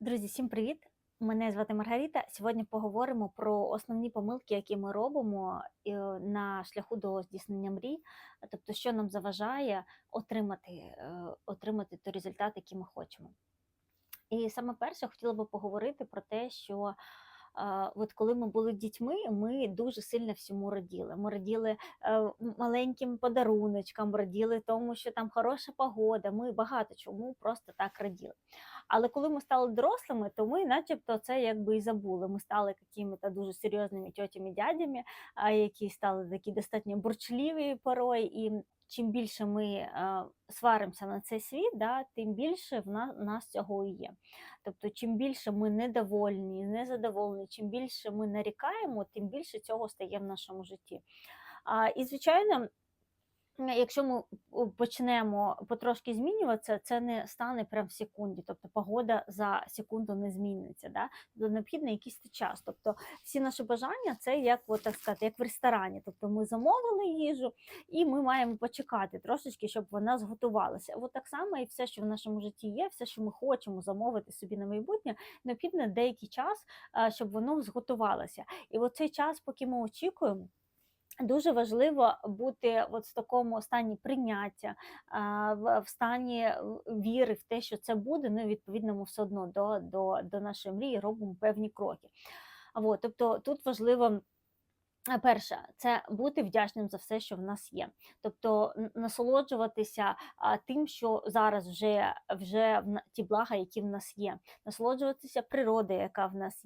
Друзі, всім привіт! Мене звати Маргарита. Сьогодні поговоримо про основні помилки, які ми робимо е, на шляху до здійснення мрій, тобто, що нам заважає отримати, е, отримати той результат, який ми хочемо. І саме перше хотіла би поговорити про те, що от коли ми були дітьми, ми дуже сильно всьому раділи. Ми раділи е, маленьким подаруночкам, раділи тому, що там хороша погода. Ми багато чому просто так раділи. Але коли ми стали дорослими, то ми, начебто, це якби і забули. Ми стали якими-то дуже серйозними тьотями, дядями, які стали такі достатньо бурчливі порой. І чим більше ми е, сваримося на цей світ, да, тим більше в нас, в нас цього і є. Тобто, чим більше ми недовольні, незадоволені, чим більше ми нарікаємо, тим більше цього стає в нашому житті. А, і, звичайно, Якщо ми почнемо потрошки змінюватися, це не стане прям в секунді. Тобто погода за секунду не зміниться. Да? Тобто необхідний якийсь час. Тобто всі наші бажання це як от, так сказати, як в ресторані. Тобто ми замовили їжу, і ми маємо почекати трошечки, щоб вона зготувалася. От так само і все, що в нашому житті є, все, що ми хочемо замовити собі на майбутнє, необхідно деякий час, щоб воно зготувалося. І от цей час, поки ми очікуємо. Дуже важливо бути от в такому стані прийняття, в стані віри в те, що це буде. Ну і відповідно ми все одно до, до, до нашої мрії робимо певні кроки. От, тобто тут важливо. Перше, це бути вдячним за все, що в нас є. Тобто насолоджуватися тим, що зараз вже, вже ті блага, які в нас є, насолоджуватися природою, яка в нас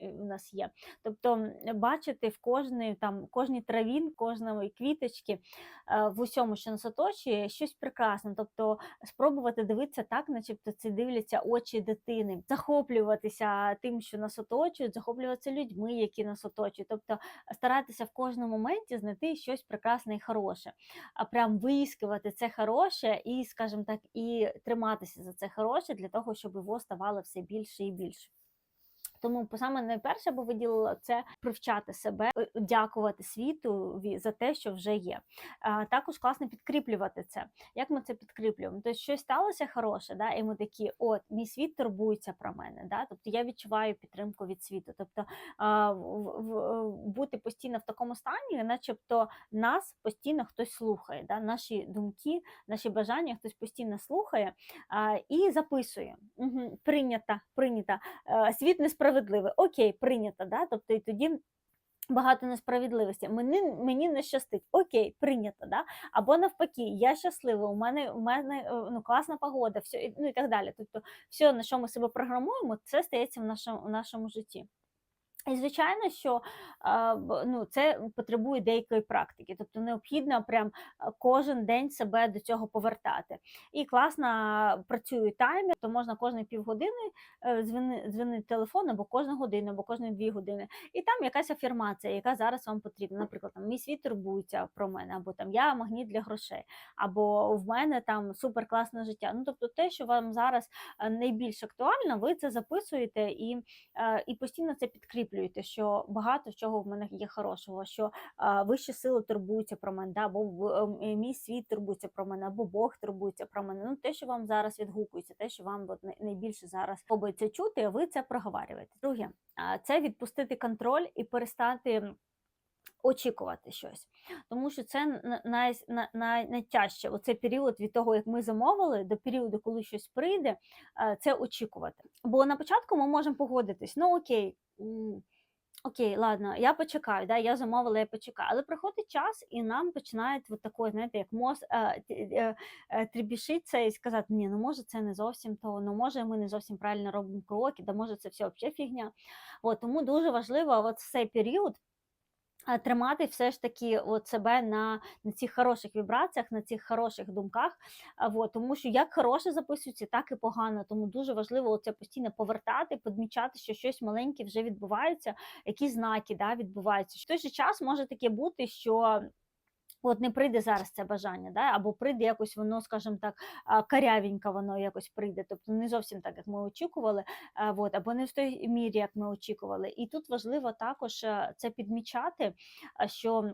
в нас є. Тобто бачити в кожній там кожній травін, кожної квіточки, е, в усьому, що нас оточує, щось прекрасне. Тобто спробувати дивитися так, начебто це дивляться очі дитини, захоплюватися тим, що нас оточують, захоплюватися людьми, які нас оточують. Тобто старатися в кожному моменті знайти щось прекрасне і хороше, а прям виїскувати це хороше і, скажімо так, і триматися за це хороше для того, щоб його ставало все більше і більше. Тому саме найперше би виділила це привчати себе, е, дякувати світу за те, що вже є. Також класно підкріплювати це. Як ми це підкріплюємо? Тобто щось сталося хороше, да, і ми такі, от мій світ турбується про мене. Да? Тобто я відчуваю підтримку від світу. Тобто бути постійно в такому стані, начебто нас постійно хтось слухає, да? наші думки, наші бажання хтось постійно слухає і записує. Угу, прийнято, прийнято. Е, світ несправедливий. Окей, прийнято, да? тобто і тоді. Багато несправедливості. Мені, мені не щастить. Окей, прийнято, да? Або навпаки, я щаслива, у мене, у мене е, ну, класна погода, все, ну і так далі. Тобто, все, на що ми себе програмуємо, це стається в нашому, в нашому житті. І звичайно, що ну, це потребує деякої практики, тобто необхідно прям кожен день себе до цього повертати. І класно працює таймер, то можна кожні півгодини е, дзвони- дзвонити телефон або кожну годину, або кожні дві години. І там якась афірмація, яка зараз вам потрібна. Наприклад, там мій світ турбується про мене, або там я магніт для грошей, або в мене там супер класне життя. Ну тобто, те, що вам зараз е, найбільш актуально, ви це записуєте і е, і постійно це підкріплюєте, що багато чого в мене є хорошого, що вищі сили турбуються про мене, да, або в- е, мій світ турбується про мене, або Бог турбується про мене. Ну, те, що вам зараз відгукується, те, що вам от, найбільше зараз подобається чути, ви це проговорюєте. Друге, а, це відпустити контроль і перестати. Очікувати щось, тому що це на- най, най, найтяжче. Оцей період від того, як ми замовили, до періоду, коли щось прийде, е, це очікувати. Бо на початку ми можемо погодитись, ну окей, окей, ладно, я почекаю, да, я замовила, я почекаю. Але приходить час, і нам починають от такої, знаєте, як мозг е, е, трібішитися і сказати, ні, ну може це не зовсім то, ну може ми не зовсім правильно робимо кроки, да може це все взагалі фігня. От, тому дуже важливо от цей період тримати все ж таки от себе на, на цих хороших вібраціях, на цих хороших думках. От, тому що як хороше записується, так і погано. Тому дуже важливо це постійно повертати, подмічати, що щось маленьке вже відбувається, які знаки да, відбуваються. В той же час може таке бути, що. От не прийде зараз це бажання, да? або прийде якось воно, скажімо так, карявенько воно якось прийде, тобто не зовсім так, як ми очікували, от, або не в той мірі, як ми очікували. І тут важливо також е, це підмічати, що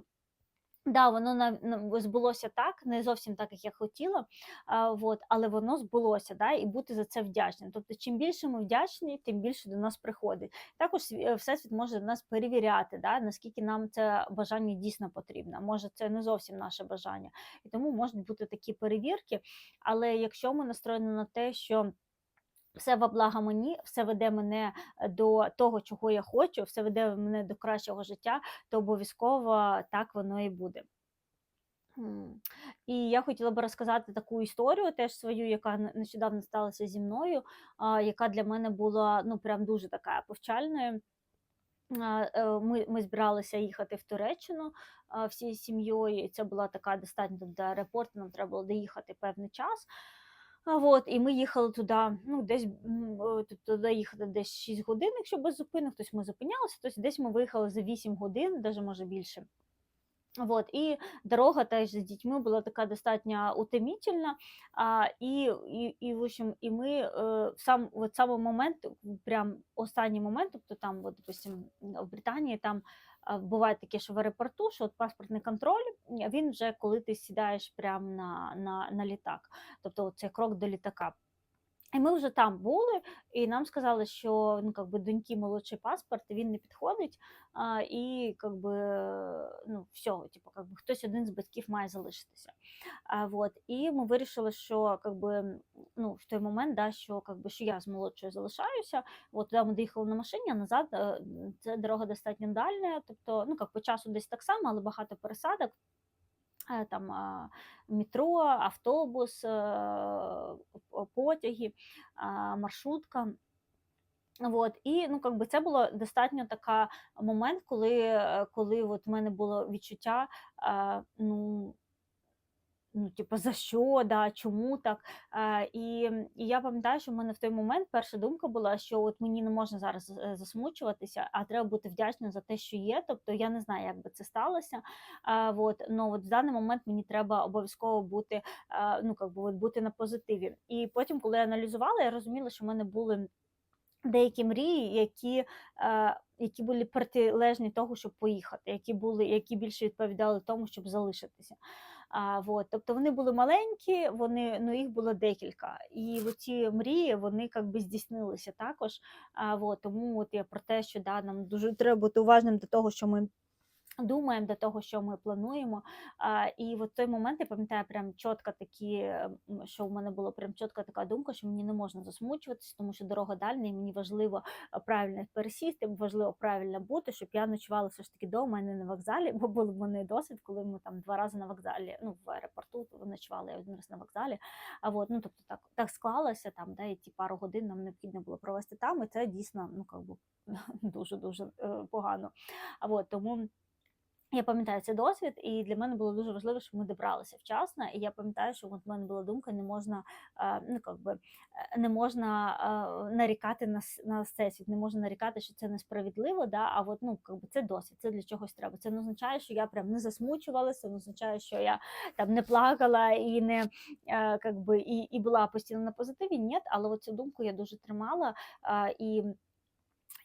Да, воно нав ну, збулося так, не зовсім так, як я хотіла, а, вот, але воно збулося, да, і бути за це вдячним. Тобто, чим більше ми вдячні, тим більше до нас приходить. Також е, Всесвіт може нас перевіряти, да, наскільки нам це бажання дійсно потрібно. Може, це не зовсім наше бажання. І тому можуть бути такі перевірки. Але якщо ми настроєні на те, що все во благо мені, все веде мене е, до того, чого я хочу, все веде мене до кращого життя, то обов'язково так воно і буде. І я хотіла би розказати таку історію, теж свою, яка нещодавно сталася зі мною, яка для мене була ну прям дуже така повчальною. Е, Ми, ми збиралися їхати в Туреччину всією сім'єю. Це була така достатньо до аеропорту, нам треба було доїхати певний час. А, і ми їхали туди, ну, десь туди їхати десь 6 годин, якщо без зупинок, тобто ми зупинялися, тобто десь ми виїхали за 8 годин, навіть може більше. Вот, і дорога теж з дітьми була така достатньо утомительна. А, і, і, і, в общем, і ми е, сам, от самий момент, прям останній момент, тобто там, от, допустим, в Британії там буває таке, що в аеропорту, що от паспортний контроль, він вже коли ти сідаєш прямо на, на, на літак, тобто це крок до літака. І ми вже там були, і нам сказали, що ну, как би, доньки молодший паспорт, він не підходить, а, і как би, ну, все, типу, как би, хтось один з батьків має залишитися. А, вот. І ми вирішили, що как би, ну, в той момент, да, що, как би, що я з молодшою залишаюся. От туди ми доїхали на машині, а назад це дорога достатньо дальня, тобто ну, как, по часу десь так само, але багато пересадок. Е, Там метро, автобус, е, потяги, маршрутка. От, І ну, как би, це було достатньо така момент, коли, е, коли от в мене було відчуття, ну, Ну, типу, за що, да, чому так? Е, і, і я пам'ятаю, що в мене в той момент перша думка була, що от мені не можна зараз е, засмучуватися, а треба бути вдячним за те, що є. Тобто я не знаю, як би це сталося. Е, от, но от в даний момент мені треба обов'язково бути, е, ну, как би, от, бути на позитиві. І потім, коли я аналізувала, я розуміла, що в мене були деякі мрії, які, е, які були протилежні того, щоб поїхати, які були, які більше відповідали тому, щоб залишитися. А, вот. Тобто вони були маленькі, вони, ну, їх було декілька. І ці мрії вони как би здійснилися також. А, вот. Тому от я про те, що да, нам дуже треба бути уважним до того, що ми думаємо до того, що ми плануємо. А, і от той момент я пам'ятаю прям чітко такі, що в мене було прям чітка така думка, що мені не можна засмучуватися, тому що дорога дальня, і мені важливо правильно пересісти, важливо правильно бути, щоб я ночувала все ж таки вдома, а не на вокзалі, бо був в мене досвід, коли ми там два рази на вокзалі, ну в аеропорту ночували, я один раз на вокзалі. А от, ну тобто так, так склалося там, да, і ті пару годин нам необхідно було провести там, і це дійсно ну, как би, дуже дуже погано. А от, тому. Я пам'ятаю цей досвід, і для мене було дуже важливо, щоб ми добралися вчасно. І я пам'ятаю, що в мене була думка: не можна, е, ну как би, е, не можна е, нарікати на, на всесвіт, не можна нарікати, що це несправедливо. Да? А от ну как би це досвід, це для чогось треба. Це не означає, що я прям не засмучувалася, не означає, що я там не плакала і не е, как би, і, і була постійно на позитиві. Ні, але цю думку я дуже тримала. і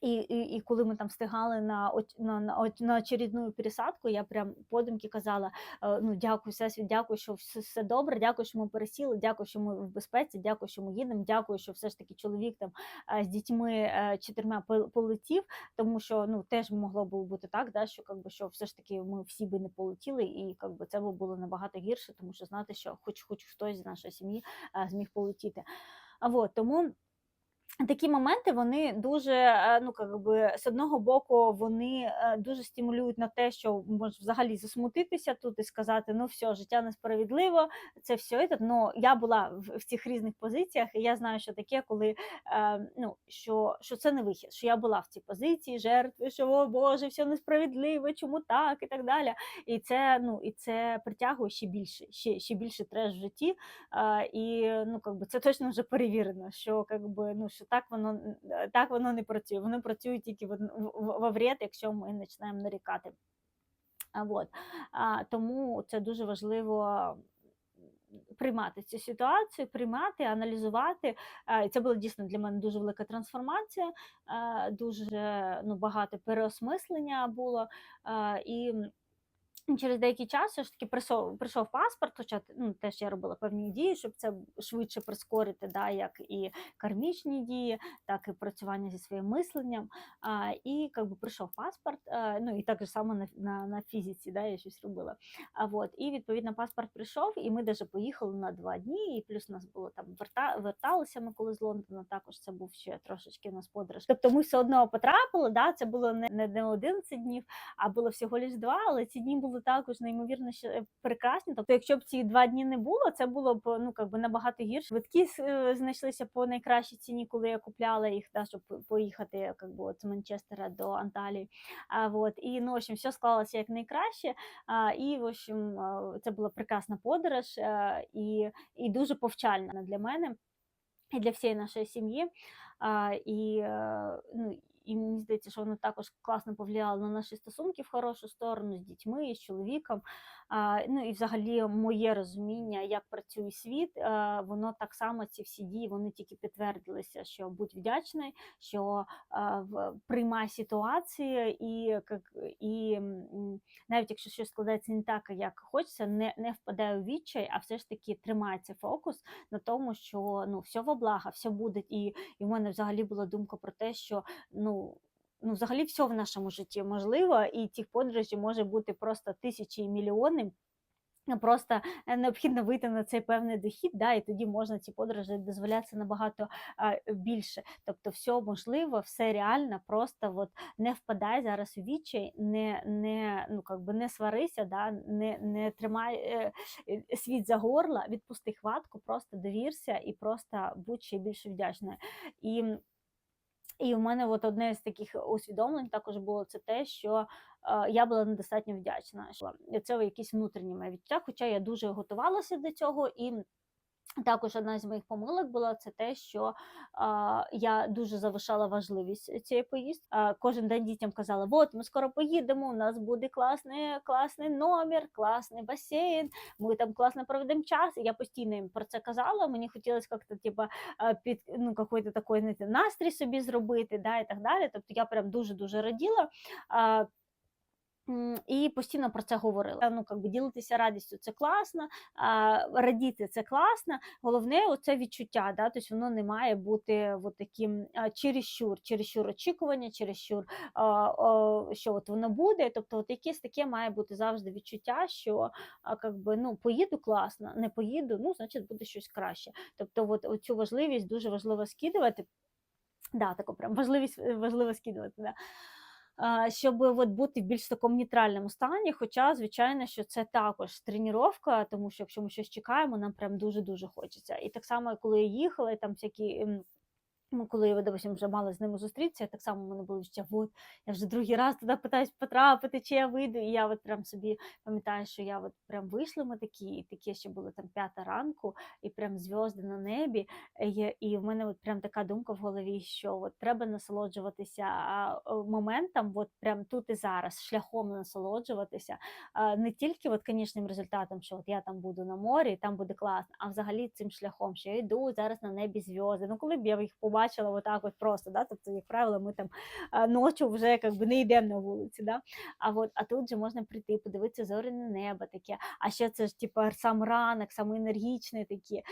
і, і, і коли ми там встигали на, на, на, на очередну пересадку, я прям подумки казала: е, ну дякую, всесвіт, дякую, що все, все добре, дякую, що ми пересіли, дякую, що ми в безпеці, дякую, що ми їдемо, дякую, що все ж таки чоловік там е, з дітьми е, чотирма полетів, тому що ну теж могло б бути так, да, що, как би, що все ж таки ми всі би не полетіли, і как би, це було набагато гірше, тому що знати, що хоч хоч хтось з нашої сім'ї зміг полетіти. А вот, тому Такі моменти вони дуже, е, ну как би, з одного боку, вони е, дуже стимулюють на те, що можеш взагалі засмутитися тут і сказати: ну все, життя несправедливо, це все. це». Ну я була в, в цих різних позиціях, і я знаю, що таке, коли е, ну що, що це не вихід, що я була в цій позиції жертви, що о Боже, все несправедливо, чому так і так далі. І це ну і це притягує ще більше, ще, ще більше треш в житті. І ну, как би, це точно вже перевірено, що как би, ну, що так воно, е, так воно не працює. Воно працює тільки в, в, в- вред, якщо ми починаємо нарікати. А, вот. а, тому це дуже важливо приймати цю ситуацію, приймати, аналізувати. Це була дійсно для мене дуже велика трансформація, дуже ну, багато переосмислення було. І Через деякий час все ж таки прийшов, прийшов паспорт, хоча ну, теж я робила певні дії, щоб це швидше прискорити, да, як і кармічні дії, так і працювання зі своїм мисленням. А, і как би, прийшов паспорт, а, ну і так же само на, на, на фізиці, да, я щось робила. А, вот, і відповідно паспорт прийшов, і ми навіть поїхали на два дні, і плюс нас було там верта, верталися ми коли з Лондона, також це був ще трошечки у нас подорож. Тобто ми все одно потрапили, да, це було не, не, не 11 днів, а було всього лиш два, але ці дні були також неймовірно ще прекрасні. Тобто, якщо б ці два дні не було, це було б ну как би набагато гірше. Швидкі е, знайшлися по найкращій ціні, коли я купляла їх, да, щоб поїхати как би, от з Манчестера до Анталії. А, вот, і ну, в общем, все склалося як найкраще. А, і в общем, це була прекрасна подорож а, і, і дуже повчальна для мене і для всієї нашої сім'ї. А, і, е, ну, і мені здається, що воно також класно повлияло на наші стосунки в хорошу сторону з дітьми, з чоловіком. А, ну і взагалі моє розуміння, як працює світ, а, воно так само ці всі дії вони тільки підтвердилися, що будь вдячний, що а, в, приймай ситуації, і як і навіть якщо щось складається не так, як хочеться, не, не впадай у відчай, а все ж таки тримається фокус на тому, що ну все во благо, все буде. І, і в мене взагалі була думка про те, що ну. Ну, взагалі, все в нашому житті можливо, і тих подорожей може бути просто тисячі і мільйони. Просто е, необхідно вийти на цей певний дохід, да, і тоді можна ці подорожі дозволятися набагато більше. Тобто, все можливо, все реально, просто от не впадай зараз у відчай, не не, ну, не сварися, да, не не тримай е, е, світ за горло, відпусти хватку, просто довірся і просто будь ще більше вдячною. І і в мене от одне з таких усвідомлень також було це те, що е, я була недостатньо вдячна. Що це якісь внутрішні мої відчуття, хоча я дуже готувалася до цього і. Також одна з моїх помилок була це те, що а, я дуже завишала важливість цієї поїздки. А, кожен день дітям казала: от ми скоро поїдемо. У нас буде класний класний номер, класний басейн. Ми там класно проведемо час. Я постійно їм про це казала. Мені хотілося як-то типа під ну какой-то такий знаєте, настрій собі зробити, да і так далі. Тобто я прям дуже дуже раділа. А, і постійно про це говорила. Ну, как би ділитися радістю це класно, радіти це класно. Головне це відчуття. Да? Тобто воно не має бути от таким чересчур, чересчур очікування, чересчур, що от воно буде. Тобто, от якесь таке має бути завжди відчуття, що а, как би, ну, поїду класно, не поїду, ну, значить буде щось краще. Тобто, от цю важливість дуже важливо скидувати. Да, таку прям важливість важливо скидувати. Да щоб от бути в більш такому нейтральному стані. Хоча, звичайно, що це також тренування, тому що якщо ми щось чекаємо, нам прям дуже дуже хочеться. І так само, коли я їхала, там всякі. Ну, коли я допустим, вже мала з ними зустрітися, так само в мене було ще от я вже другий раз туди питаюсь потрапити, чи я вийду. І я от прям собі пам'ятаю, що я от прям вийшла ми такі, і таке ще було там п'ята ранку, і прям зв'язки на небі. І, і в мене от прям така думка в голові, що от треба насолоджуватися моментом, от прям тут і зараз, шляхом насолоджуватися. Не тільки от конечним результатом, що от я там буду на морі, там буде класно, а взагалі цим шляхом, що я йду зараз на небі зв'язки. Ну, коли б я їх побачила, бачила отак от просто, да, тобто, як правило, ми там ночі вже как би, не йдемо на вулиці. Да? А от, а тут же можна прийти, подивитися зоряне небо таке, а ще це ж типу, сам ранок, саме енергічний такі,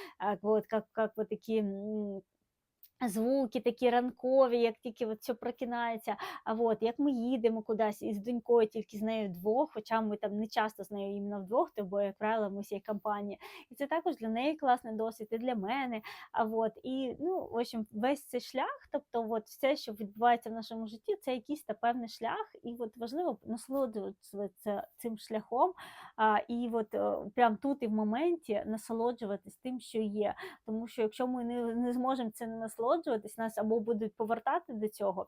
от, як, як, як такі Звуки такі ранкові, як тільки от все прокинається. А от як ми їдемо кудись із донькою, тільки з нею вдвох, хоча ми там не часто з нею іменно вдвох, бо, як правило, ми всієї компанії. І це також для неї класний досвід, і для мене. А от і ну, в общем, весь цей шлях, тобто, от все, що відбувається в нашому житті, це якийсь та певний шлях, і от важливо насолоджуватися цим шляхом. І от прям тут і в моменті насолоджуватись тим, що є. Тому що якщо ми не, не зможемо це не насолоджуватись, нас або будуть повертати до цього.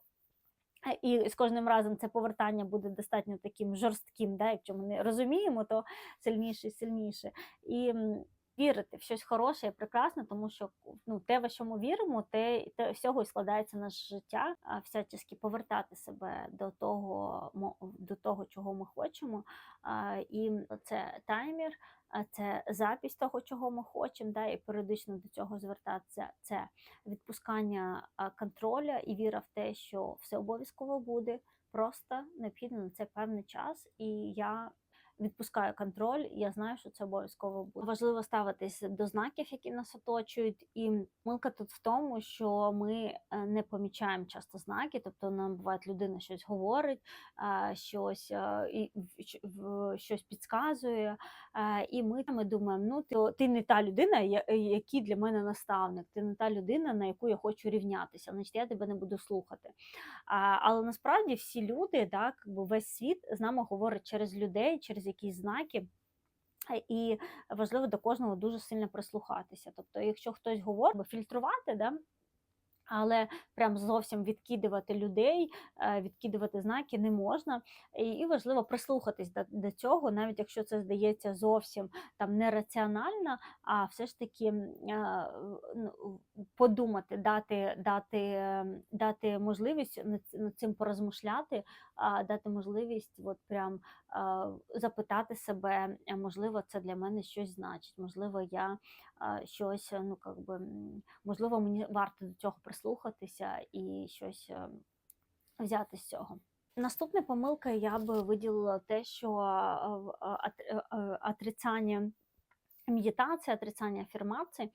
І з кожним разом це повертання буде достатньо таким жорстким, да? якщо ми не розуміємо, то сильніше і сильніше. І вірити в щось хороше і прекрасне, тому що ну, те, в що ми віримо, те, те всього і складається наше життя, а всячески повертати себе до того, до того, чого ми хочемо. І це таймер це запись того, чого ми хочемо, да, і періодично до цього звертатися. Це відпускання контроля і віра в те, що все обов'язково буде. Просто необхідно на це певний час, і я відпускаю контроль, я знаю, що це обов'язково буде. Важливо ставитись до знаків, які нас оточують. І помилка тут в тому, що ми е, не помічаємо часто знаки, тобто нам буває, людина щось говорить, щось, е, щось підказує, е, і ми і думаємо, ну ти, ти не та людина, який для мене наставник, ти не та людина, на яку я хочу рівнятися, значить я тебе не буду слухати. Але насправді всі люди, так, весь світ з нами говорить через людей, через якісь знаки. Е, І важливо до кожного дуже сильно прислухатися. Тобто, якщо хтось говорить, фільтрувати, да, але прям зовсім відкидувати людей, е, відкидувати знаки не можна. І важливо прислухатись до, цього, навіть якщо це здається зовсім там нераціонально, а все ж таки е, ну, подумати, дати, дати, дати можливість над, цим порозмишляти, дати можливість от прям запитати себе, можливо, це для мене щось значить, можливо, я щось, ну, как би, можливо, мені варто до цього прислухатися і щось е, взяти з цього. Наступна помилка я би виділила те, що е, е, отрицання медитація, отрицання афірмацій,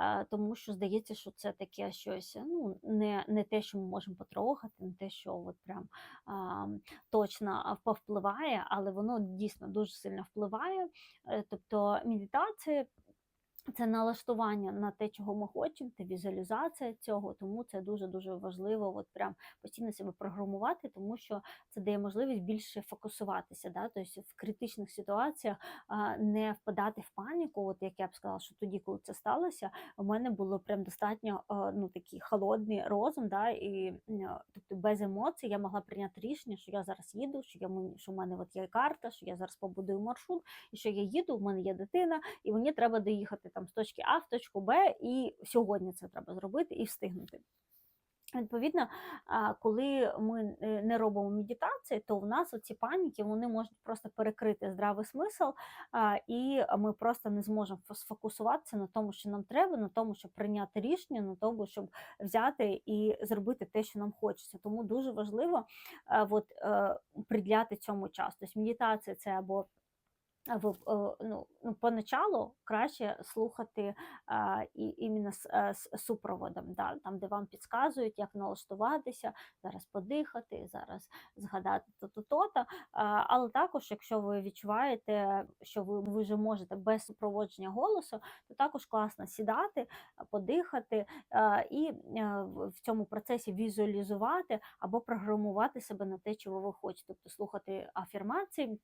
е, тому що здається, що це таке щось ну, не, не те, що ми можемо потрогати, не те, що от прям а, точно повпливає, але воно дійсно дуже сильно впливає. Тобто медитація це налаштування на те, чого ми хочемо, це візуалізація цього, тому це дуже дуже важливо, от прям постійно себе програмувати, тому що це дає можливість більше фокусуватися. Да? Тобто в критичних ситуаціях не впадати в паніку. От як я б сказала, що тоді, коли це сталося, у мене було прям достатньо а, ну такий холодний розум, да? і тобто без емоцій я могла прийняти рішення, що я зараз їду, що я що в мене от є карта, що я зараз побудую маршрут, і що я їду, в мене є дитина, і мені треба доїхати там з точки А в точку Б, і сьогодні це треба зробити і встигнути. Відповідно, коли ми е, не робимо медитації, то в нас оці паніки вони можуть просто перекрити здравий смисл, і ми просто не зможемо сфокусуватися на тому, що нам треба, на тому, щоб прийняти рішення, на тому, щоб взяти і зробити те, що нам хочеться. Тому дуже важливо е, от, е, приділяти цьому час. Тобто медитація це або ну, ну, поначалу краще слухати а, і іменно з, е, з супроводом, да, там, де вам підказують, як налаштуватися, зараз подихати, зараз згадати то-то, то-то. Але також, якщо ви відчуваєте, що ви, ви вже можете без супроводження голосу, то також класно сідати, подихати а, і в в цьому процесі візуалізувати або програмувати себе на те, чого ви хочете, тобто слухати афірмації.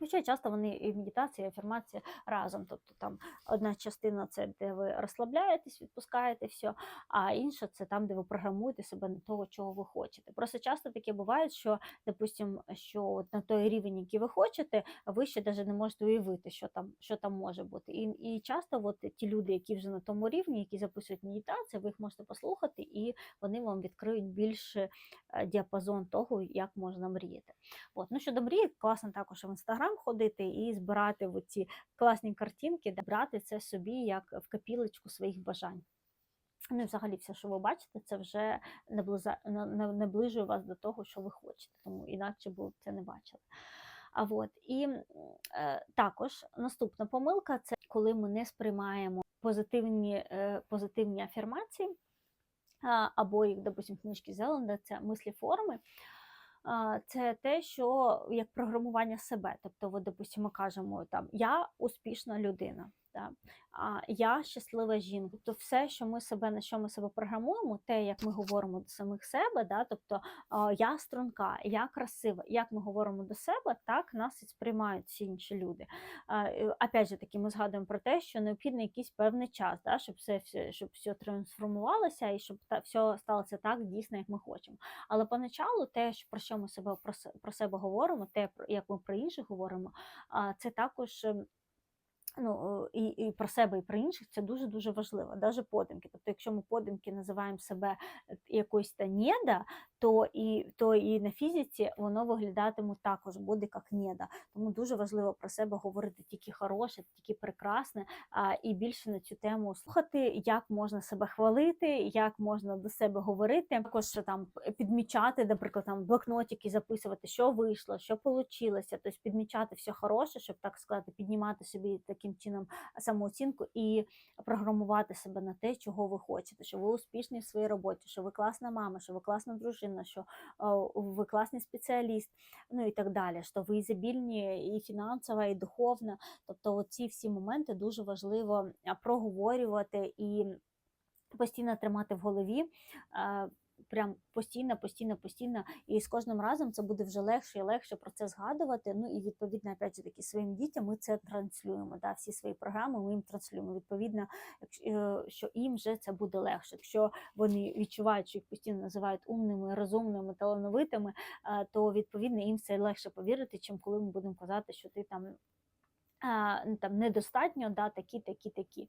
Хоча часто вони і медитація, і афірмація разом. Тобто там одна частина це де ви розслабляєтесь, відпускаєте все, а інша це там, де ви програмуєте себе на того, чого ви хочете. Просто часто таке буває, що, допустим, що от на той рівень, який ви хочете, ви ще навіть не можете уявити, що там, що там може бути. І, і часто от ті люди, які вже на тому рівні, які записують медитацію, ви їх можете послухати, і вони вам відкриють більше діапазон того, як можна мріяти. От. Ну, щодо мрії, класно також в інстаграм ходити і збирати ці класні картинки, де брати це собі як в копілочку своїх бажань. Ну взагалі все, що ви бачите, це вже наближує вас до того, що ви хочете, тому інакше б це не бачили. А от і е, також наступна помилка це коли ми не сприймаємо позитивні, е, позитивні афірмації, а, або як, допустим, книжки Зеланда, це мислі форми. Це те, що як програмування себе. Тобто, от, допустимо, кажемо там я успішна людина, да? а я щаслива жінка. Тобто, все, що ми себе на що ми себе програмуємо, те, як ми говоримо до самих себе, да? тобто я струнка, я красива. Як ми говоримо до себе, так нас і сприймають всі інші люди. А, Опять же таки, ми згадуємо про те, що необхідний якийсь певний час, да? щоб все, щоб все трансформувалося і щоб та, все сталося так дійсно, як ми хочемо. Але поначалу те, про що ми себе про, про себе говоримо, те, як ми про інших говоримо, це також. Ну, е, і, і про себе, і про інших це дуже дуже важливо, навіть подумки. Тобто, якщо ми подумки називаємо себе е, якоюсь та неда, то і, то і на фізиці воно виглядатиме також буде як неда. Тому дуже важливо про себе говорити тільки хороше, тільки прекрасне, а, і більше на цю тему слухати, як можна себе хвалити, як можна до себе говорити. Також там підмічати, наприклад, там блокнотики записувати, що вийшло, що вийшло, тобто підмічати все хороше, щоб так сказати, піднімати собі таким чином самооцінку і програмувати себе на те, чого ви хочете, що ви успішні в своїй роботі, що ви класна мама, що ви класна дружина, що ви класний спеціаліст, ну і так далі. Що ви ізобільні і фінансово, і духовно. Тобто, ці всі моменти дуже важливо проговорювати і постійно тримати в голові. Прям постійно, постійно, постійно, і з кожним разом це буде вже легше і легше про це згадувати. Ну і відповідно, опять же таки, своїм дітям ми це транслюємо. Да, всі свої програми ми їм транслюємо. Відповідно, е, що їм вже це буде легше. Якщо вони відчувають, що їх постійно називають умними, розумними, талановитими, е, то відповідно їм це легше повірити, чим коли ми будемо казати, що ти там. Там недостатньо, да, такі, такі, такі.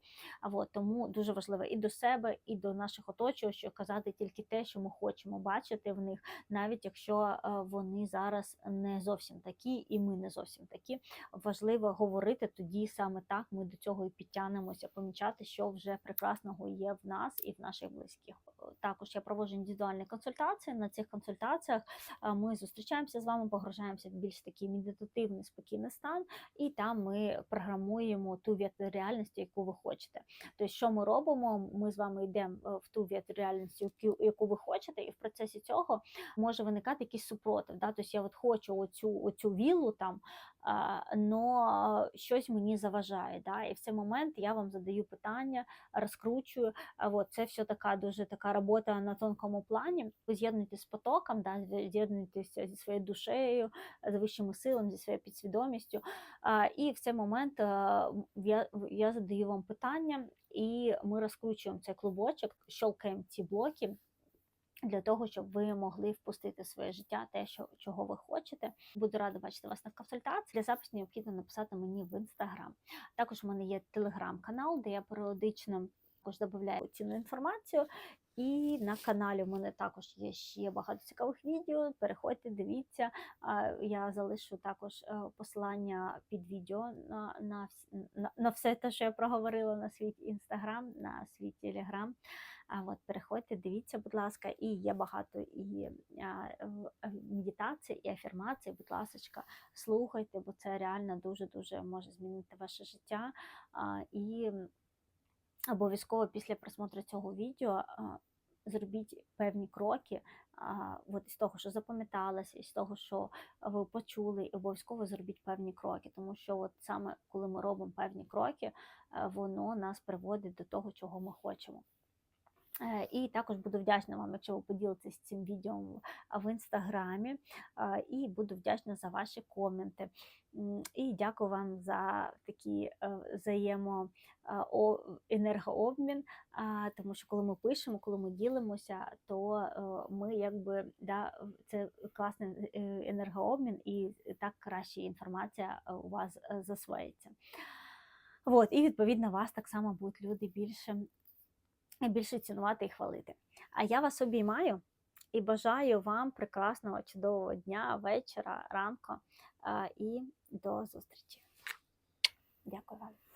От, тому дуже важливо і до себе, і до наших оточуючих казати тільки те, що ми хочемо бачити в них, навіть якщо е, вони зараз не зовсім такі, і ми не зовсім такі. Важливо говорити тоді саме так. Ми до цього і підтягнемося, помічати, що вже прекрасного є в нас і в наших близьких. Також я проводжу індивідуальні консультації. На цих консультаціях е, ми зустрічаємося з вами, погружаємося в більш такий медитативний спокійний стан, і там ми програмуємо ту реальності, яку ви хочете. Тобто, що ми робимо? Ми з вами йдемо е, в ту вектор реальності, яку- ви хочете, і в процесі цього може виникати якийсь супротив. Да? Тобто я от хочу оцю, оцю віллу там, але щось мені заважає. Да? І в цей момент я вам задаю питання, розкручую. От, це все така дуже така робота на тонкому плані. Ви з'єднуєтесь з потоком, да? ви з'єднуєтеся зі своєю душею, з вищими силами, зі своєю підсвідомістю. І в цей момент е, я, я задаю вам питання, і ми розкручуємо цей клубочок, щелкаємо ці блоки. Для того, щоб ви могли впустити в своє життя те, що чого ви хочете. Буду рада бачити вас на консультації. Для запису необхідно написати мені в інстаграм. Також у мене є телеграм-канал, де я періодично також додаю цінну інформацію. І на каналі в мене також є ще багато цікавих відео. Переходьте, дивіться. Я залишу також е, посилання під відео на, на, на, на все те, що я проговорила на свій інстаграм, на свій телеграм. От переходьте, дивіться, будь ласка, і є багато і медитацій, і афірмацій. Будь ласка, слухайте, бо це реально дуже дуже може змінити ваше життя. І обов'язково після просмотру цього відео зробіть певні кроки. От із того, що запам'яталося, із того, що ви почули, і обов'язково зробіть певні кроки, тому що от саме коли ми робимо певні кроки, е, воно нас приводить до того, чого ми хочемо. І також буду вдячна вам, якщо ви поділитесь цим відео в- інстаграмі, і буду вдячна за ваші коменти. І дякую вам за такий взаємо е, енергообмін, тому що коли ми пишемо, коли ми ділимося, то ми якби да, це класний енергообмін, і так краще інформація у вас засвоїться. От, і відповідно вас так само будуть люди більше більше цінувати і хвалити. А я вас обіймаю і бажаю вам прекрасного, чудового дня, вечора, ранку і до зустрічі. Дякую вам.